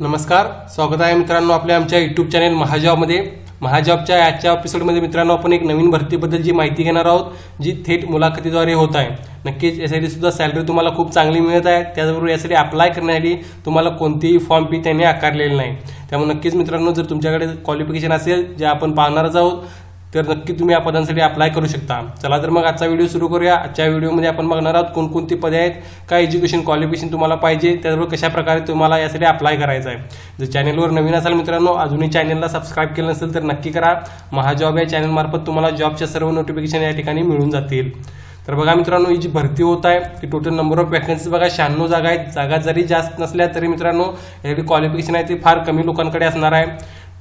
नमस्कार स्वागत आहे मित्रांनो आपल्या आमच्या युट्यूब चॅनेल महाजॉबमध्ये. महाजॉबच्या आजच्या एपिसोडमध्ये मित्रांनो आपण एक नवीन भरतीबद्दल जी माहिती घेणार आहोत जी थेट मुलाखतीद्वारे होत आहे. नक्कीच यासाठी सुद्धा सॅलरी तुम्हाला खूप चांगली मिळत आहे. त्याचबरोबर यासाठी अप्लाय करण्यासाठी तुम्हाला कोणतीही फॉर्म फी त्यांनी आकारलेली नाही. त्यामुळे नक्कीच मित्रांनो जर तुमच्याकडे क्वालिफिकेशन असेल जे आपण पाहणारच आहोत तर नक्की तुम्ही या पदांसाठी अप्लाय करू शकता. चला तर मग आजचा व्हिडिओ सुरू करूया. आजच्या व्हिडिओमध्ये आपण बघणार आहोत कोणकोणती पदे आहेत काय एज्युकेशन क्वालिफिकेशन तुम्हाला पाहिजे त्याचबरोबर कशा प्रकारे तुम्हाला यासाठी अप्लाय करायचं आहे जर चॅनलवर नवीन असाल मित्रांनो अजूनही चॅनलला सबस्क्राईब केलं नसेल तर नक्की करा. महाजॉब या चॅनलमार्फत तुम्हाला जॉबच्या सर्व नोटिफिकेशन या ठिकाणी मिळून जातील. तर बघा मित्रांनो ही जी भरती होत आहे ती टोटल नंबर ऑफ वॅकन्सी बघा शहाण्णव जागा आहेत. जागा जरी जास्त नसल्या तरी मित्रांनो याची क्वालिफिकेशन आहे ते फार कमी लोकांकडे असणार आहे.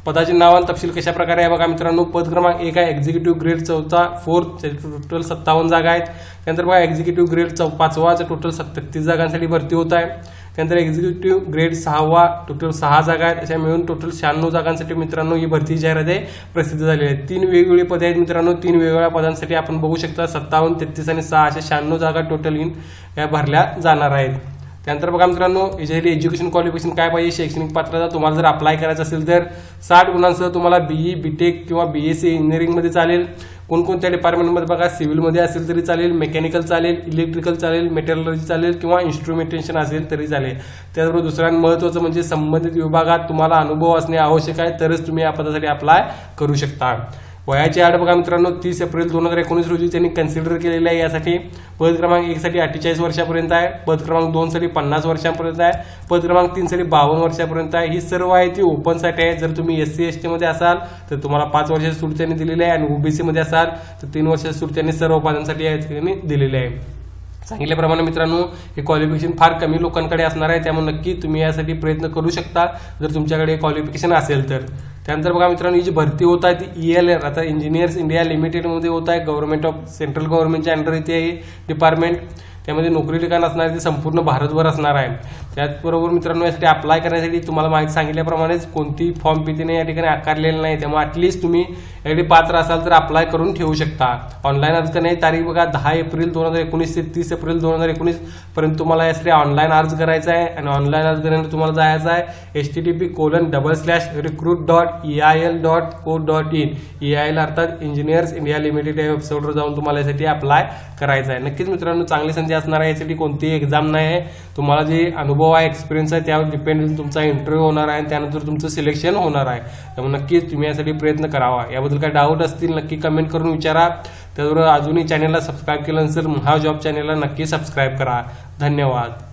पदाचे नाव आणि तपशील कशा प्रकारे आहे बघा मित्रांनो? पद क्रमांक एक आहे एक्झिक्युटिव्ह ग्रेड चौथा फोर्थ टोटल सत्तावन्न जागा आहेत. त्यानंतर बघा एक्झिक्युटिव्ह ग्रेड चौ पाचवाचं टोटल सत्तीस जागांसाठी भरती होत आहे. त्यानंतर एक्झिक्युटिव्ह ग्रेड सहावा टोटल सहा जागा आहेत. अशा मिळून टोटल शहाण्णव जागांसाठी मित्रांनो ही भरती जाहिरात आहे प्रसिद्ध झालेली आहे. तीन वेगवेगळी पदे आहेत मित्रांनो. तीन वेगवेगळ्या पदांसाठी आपण बघू शकता सत्तावन्न तेहतीस आणि सहा अशा शहाण्णव जागा टोटल इन या भरल्या जाणार आहेत. त्यानंतर बघा मित्रांनो याच्यासाठी एज्युकेशन क्वालिफिकेशन काय पाहिजे? शैक्षणिक पात्रता तुम्हाला जर अप्लाय करायचं असेल तर साठ गुणांसह तुम्हाला बीई बीटेक किंवा बीएससी इंजिनिअरिंगमध्ये चालेल. कोणकोणत्या डिपार्टमेंटमध्ये बघा सिव्हिलमध्ये असेल तरी चालेल मेकॅनिकल चालेल इलेक्ट्रिकल चालेल मेटेरियलॉजी चालेल किंवा इन्स्ट्रुमेंटेशन असेल तरी चालेल. त्याचबरोबर दुसऱ्या महत्त्वाचं म्हणजे संबंधित विभागात तुम्हाला अनुभव असणे आवश्यक आहे तरच तुम्ही या पदासाठी अप्लाय करू शकता. वयाची आड बघा मित्रांनो तीस एप्रिल दोन हजार एकोणीस रोजी त्यांनी कन्सिडर केलेलं आहे यासाठी. पद क्रमांक एक साठी अठ्ठेचाळीस वर्षापर्यंत आहे. पद क्रमांक दोन साठी पन्नास वर्षांपर्यंत आहे. पद क्रमांक तीन साठी बावन्न वर्षापर्यंत आहे. ही सर्व आहे ती ओपनसाठी आहे. जर तुम्ही एस सी एस टीमध्ये असाल तर तुम्हाला पाच वर्षाची सूट त्यांनी दिलेली आहे. आणि ओबीसी मध्ये असाल तर तीन वर्षाची सूट त्यांनी सर्व पदांसाठी या ठिकाणी दिलेली आहे. सांगितल्याप्रमाणे मित्रांनो हे क्वालिफिकेशन फार कमी लोकांकडे असणार आहे. त्यामुळे नक्की तुम्ही यासाठी प्रयत्न करू शकता. जर तुमच्याकडे क्वालिफिकेशन असेल तर. त्यानंतर बघा मित्रांनो ही जी भरती होत आहे ती ई एल एर आता इंजिनियर्स इंडिया लिमिटेडमध्ये होत आहे. गव्हर्नमेंट ऑफ सेंट्रल गव्हर्नमेंटच्या अंडर इथे आहे. डिपार्टमेंट त्यामध्ये नोकरी ठिकाण असणार ते संपूर्ण भारतभर असणार आहे त्याचबरोबर मित्रांनो यासाठी अप्लाय करण्यासाठी तुम्हाला माहिती सांगितल्याप्रमाणेच कोणती फॉर्म पितीने या ठिकाणी आकारलेलं नाही. त्यामुळे ॲटलिस्ट तुम्ही यासाठी पात्र असाल तर अप्लाय करून ठेवू शकता. ऑनलाईन अर्ज करण्याची तारीख बघा दहा एप्रिल दोन हजार एकोणीस ते तीस एप्रिल दोन हजार एकोणीस पर्यंत तुम्हाला यासाठी ऑनलाईन अर्ज करायचा आहे. आणि ऑनलाईन अर्ज करण्यासाठी तुम्हाला जायचं आहे H T T P colon double slash recruit dot E I L dot co dot in E I L अर्थात इंजिनियर्स इंडिया लिमिटेड या वेबसाईटवर जाऊन तुम्हाला यासाठी अप्लाय करायचं आहे. नक्कीच मित्रांनो चांगली संधी असणार आहे यासाठी कोणतीही एक्झाम नाही आहे. तुम्हाला जे अनुभव आहे एक्सपिरियन्स आहे त्यावर डिपेंड तुमचा इंटरव्ह्यू होणार आहे त्यानंतर तुमचं सिलेक्शन होणार आहे. त्यामुळे नक्कीच तुम्ही यासाठी प्रयत्न करावा. याबद्दल काय डाऊट असतील नक्की कमेंट करून विचारा. त्याबरोबर अजूनही चॅनलला सबस्क्राईब केलं नसेल हा जॉब चॅनलला नक्की सबस्क्राईब करा. धन्यवाद.